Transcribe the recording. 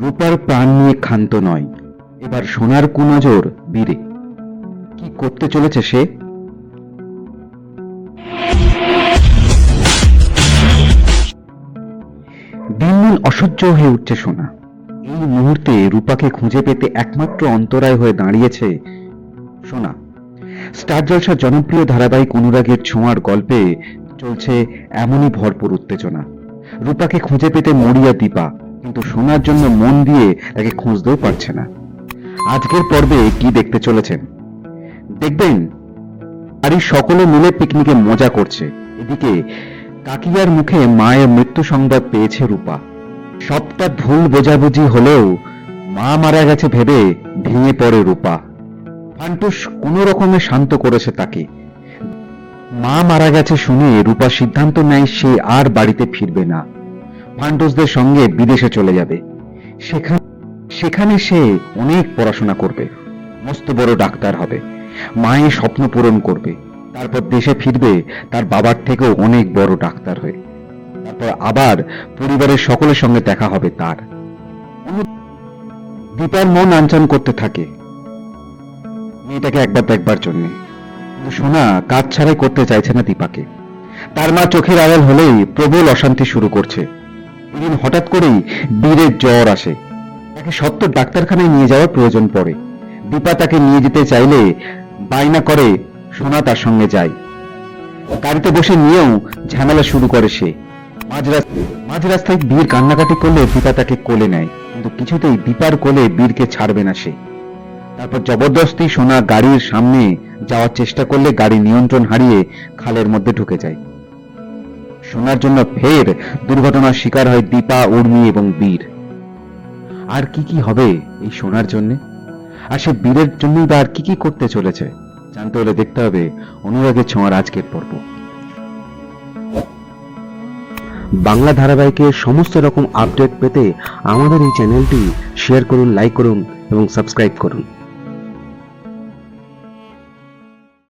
রূপার প্রাণ নিয়ে ক্ষান্ত নয়, এবার সোনার কুনজর বীরে। কি করতে চলেছে সে? দিন অসহ্য হয়ে উঠছে সোনা। এই মুহূর্তে রূপাকে খুঁজে পেতে একমাত্র অন্তরায় হয়ে দাঁড়িয়েছে সোনা। স্টার জলসার জনপ্রিয় ধারাবাহিক অনুরাগের ছোঁয়ার গল্পে চলছে এমনই ভরপুর উত্তেজনা। রূপাকে খুঁজে পেতে মরিয়া দীপা কিন্তু সোনার জন্য মন দিয়ে তাকে খুঁজতেও পারছে না। আজকের পর্বে কি দেখতে চলেছেন? দেখবেন, বাড়ির সকলে মিলে পিকনিকে মজা করছে। এদিকে কাকিয়ার মুখে মায়ের মৃত্যু সংবাদ পেয়েছে রূপা। সবটা ভুল বোঝাবুঝি হলেও মা মারা গেছে ভেবে ভেঙে পড়ে রূপা। ফান্টুস কোনো রকমে শান্ত করেছে তাকে। মা মারা গেছে শুনে রূপা সিদ্ধান্ত নেয় সে আর বাড়িতে ফিরবে না। ফান্টুসদের সঙ্গে বিদেশে চলে যাবে। সেখানে সে অনেক পড়াশোনা করবে। মস্ত বড় ডাক্তার হবে। মায়ের স্বপ্ন পূরণ করবে। তারপর দেশে ফিরবে। তার বাবার থেকেও অনেক বড় ডাক্তার হয়ে। তারপর আবার পরিবারের সকলের সঙ্গে দেখা হবে তার। দীপার মন আনচান করতে থাকে। মেয়েটাকে একবার দেখবার জন্যে। কিন্তু সোনা কাজ ছাড়াই করতে চাইছে না দীপাকে। তার মা চোখের আড়াল হলেই প্রবল অশান্তি শুরু করছে। এদিন হঠাৎ করেই বীরের জ্বর আসে। তাকে সত্য ডাক্তারখানায় নিয়ে যাওয়ার প্রয়োজন পড়ে। দীপা তাকে নিয়ে যেতে চাইলে বায়না করে সোনা তার সঙ্গে যায়। গাড়িতে বসে নিয়েও ঝামেলা শুরু করে সে। মাঝ রাস্তায় বীর কান্নাকাটি করলে দীপা তাকে কোলে নেয়, কিন্তু কিছুতেই দীপার কোলে বীরকে ছাড়বে না সে। তারপর জবরদস্তি সোনা গাড়ির সামনে যাওয়ার চেষ্টা করলে গাড়ি নিয়ন্ত্রণ হারিয়ে খালের মধ্যে ঢুকে যায়। সোনার জন্য ফের দুর্ঘটনার শিকার হয় দীপা, উর্মি এবং বীর। আর কি কি হবে এই সোনার জন্য? আর সে বীরের জন্যই বা আর কি কি করতে চলেছে? জানতে হলে দেখতে হবে অনুরাগের ছোঁয়ার আজকের পর্ব। বাংলা ধারাবাহিকের সমস্ত রকম আপডেট পেতে আমাদের এই চ্যানেলটি শেয়ার করুন, লাইক করুন এবং সাবস্ক্রাইব করুন।